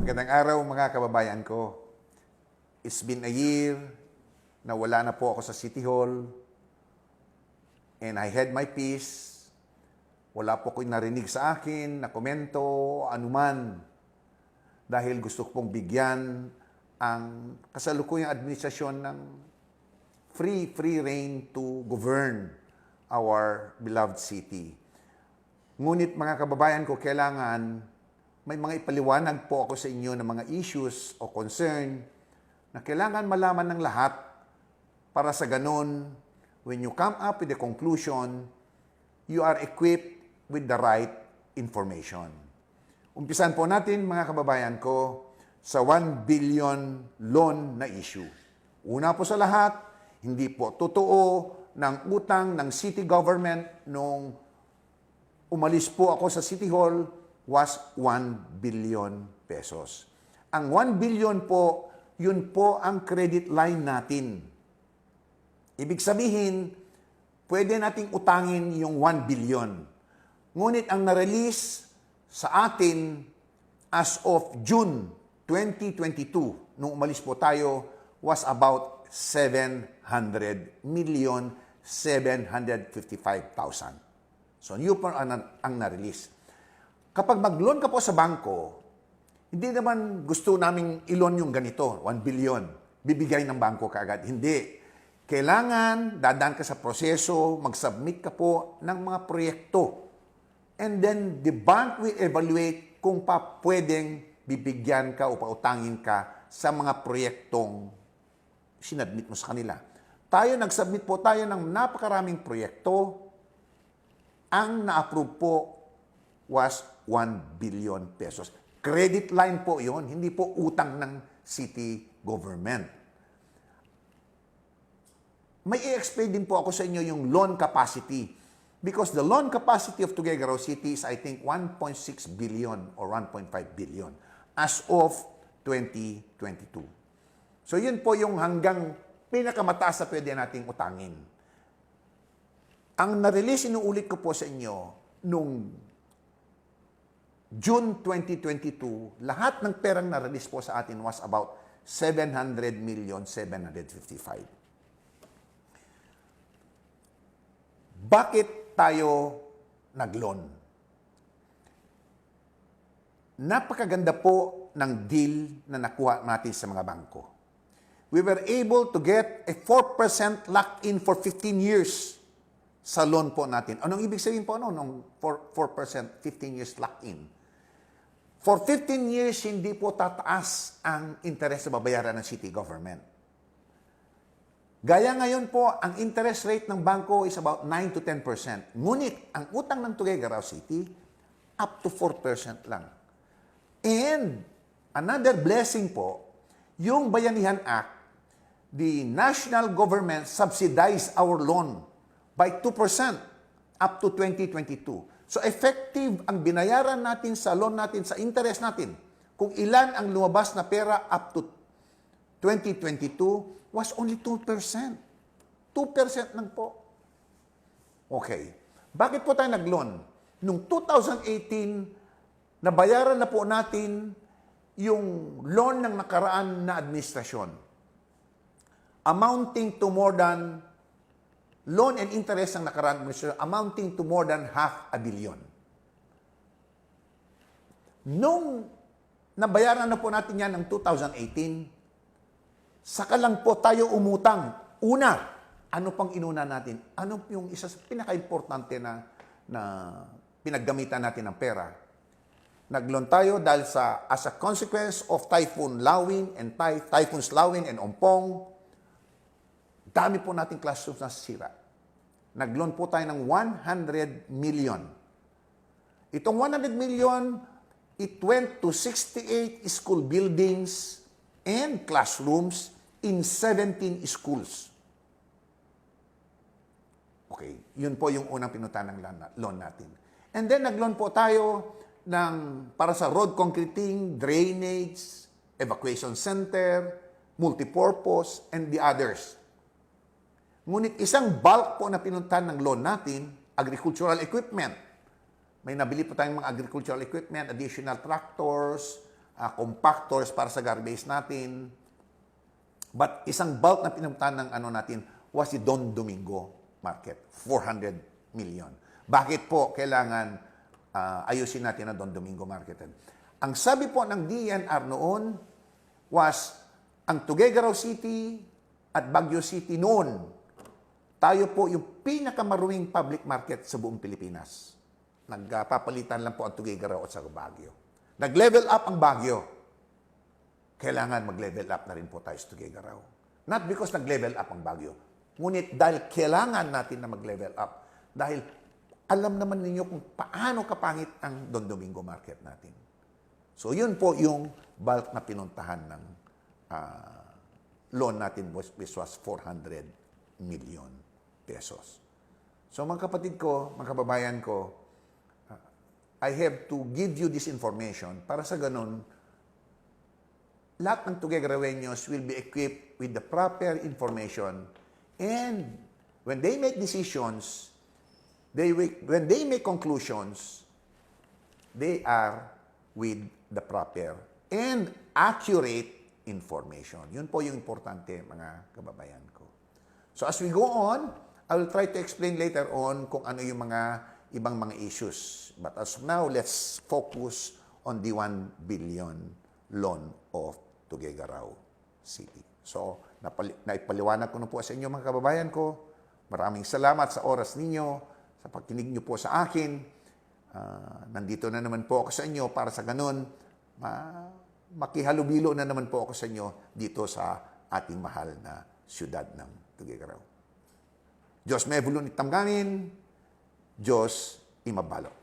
Magandang araw mga kababayan ko. It's been a year na wala na po ako sa City Hall and I had my peace. Wala po ko narinig sa akin na komento, anuman. Dahil gusto ko pong bigyan ang kasalukuyang administrasyon ng free, free reign to govern our beloved city. Ngunit mga kababayan ko, kailangan may mga ipaliwanag po ako sa inyo ng mga issues o concern na kailangan malaman ng lahat para sa ganun, when you come up with a conclusion, you are equipped with the right information. Umpisan po natin mga kababayan ko sa 1 billion loan na issue. Una po sa lahat, hindi po totoo ng utang ng city government nung umalis po ako sa City Hall was 1 billion pesos. Ang 1 billion po, yun po ang credit line natin. Ibig sabihin, pwede nating utangin yung 1 billion. Ngunit ang na-release sa atin as of June 2022, nung umalis po tayo, was about 700 million 755,000. So, yun po ang, ang na-release. Kapag mag-loan ka po sa bangko, hindi naman gusto naming ilon yung ganito, 1 billion, bibigay ng bangko kaagad. Hindi. Kailangan dadaan ka sa proseso, mag-submit ka po ng mga proyekto. And then the bank will evaluate kung pa pwedeng bibigyan ka o pautangin ka sa mga proyektong sinadmit mo sa kanila. Tayo, nag-submit po tayo ng napakaraming proyekto. Ang na-approve po was 1 billion pesos. Credit line po yon, hindi po utang ng city government. May i-explain din po ako sa inyo yung loan capacity. Because the loan capacity of Tuguegarao City is, I think, 1.6 billion or 1.5 billion as of 2022. So yun po yung hanggang pinakamataas na pwede nating utangin. Ang na-release, inuulit ko po sa inyo, nung June 2022, lahat ng perang na-release po sa atin was about 700 million 755. Bakit tayo nag-loan? Napakaganda po ng deal na nakuha natin sa mga bangko. We were able to get a 4% lock-in for 15 years sa loan po natin. Anong ibig sabihin po ano, nung 4%, 4% 15 years lock-in? For 15 years, hindi po tataas ang interest na babayaran ng city government. Gaya ngayon po, ang interest rate ng bangko is about 9 to 10%. Ngunit, ang utang ng Tuguegarao City, up to 4% lang. And, another blessing po, yung Bayanihan Act, the national government subsidized our loan by 2% up to 2022. So effective ang binayaran natin sa loan natin, sa interest natin, kung ilan ang lumabas na pera up to 2022 was only 2%. 2% lang po. Okay. Bakit po tayo nag-loan? Noong 2018, nabayaran na po natin yung loan ng nakaraan na administrasyon amounting to more than loan and interest ng nakaraan administrasyon amounting to more than half a billion. Nung nabayaran na po natin yan ng 2018, saka lang po tayo umutang. Una, ano pang inuna natin? Ano yung isa sa pinaka-importante na, na pinaggamitan natin ng pera? Nagloan tayo dahil sa, as a consequence of Typhoon Lawin and Ty, Typhoons Lawin and Ompong, dami po nating classrooms na sira. Nagloan po tayo ng 100 million. Itong 100 million, it went to 68 school buildings and classrooms in 17 schools. Okay, yun po yung unang pinutan ng loan natin. And then nagloan po tayo ng para sa road concreting, drainage, evacuation center, multipurpose, and the others. Ngunit isang bulk po na pinuntahan ng loan natin, agricultural equipment. May nabili po tayong mga agricultural equipment, additional tractors, ah, compactors para sa garbage natin. But isang bulk na pinuntahan ng ano natin was si Don Domingo Market, 400 million. Bakit po kailangan ah, ayusin natin ang Don Domingo Market? Ang sabi po ng DNR noon was ang Tuguegarao City at Baguio City noon, tayo po yung pinakamaruing public market sa buong Pilipinas. Nagpapalitan lang po ang Tuguegarao at sa Baguio. Nag-level up ang Baguio kailangan mag-level up na rin po tayo sa Tuguegarao. Not because nag-level up ang Baguio, ngunit dahil kailangan natin na mag-level up. Dahil alam naman ninyo kung paano kapangit ang Don Domingo market natin. So yun po yung bulk na pinuntahan ng ah, loan natin which was 400 million pesos. So mga kapatid ko, mga kababayan ko, ah, I have to give you this information para sa ganun, lahat ng Tuguegareweños will be equipped with the proper information and when they make decisions, they will, when they make conclusions, they are with the proper and accurate information. Yun po yung importante mga kababayan ko. So as we go on, I will try to explain later on kung ano yung mga ibang mga issues. But as of now, let's focus on the 1 billion loan of Tuguegarao City. So, naipaliwanag ko na po sa inyo mga kababayan ko. Maraming salamat sa oras ninyo, sa pagkinig niyo po sa akin. Ah, nandito na naman po ako sa inyo para sa ganun, ma- makihalubilo na naman po ako sa inyo dito sa ating mahal na siyudad ng Tuguegarao. Diyos may bulunit tamgamin, Diyos imabalo.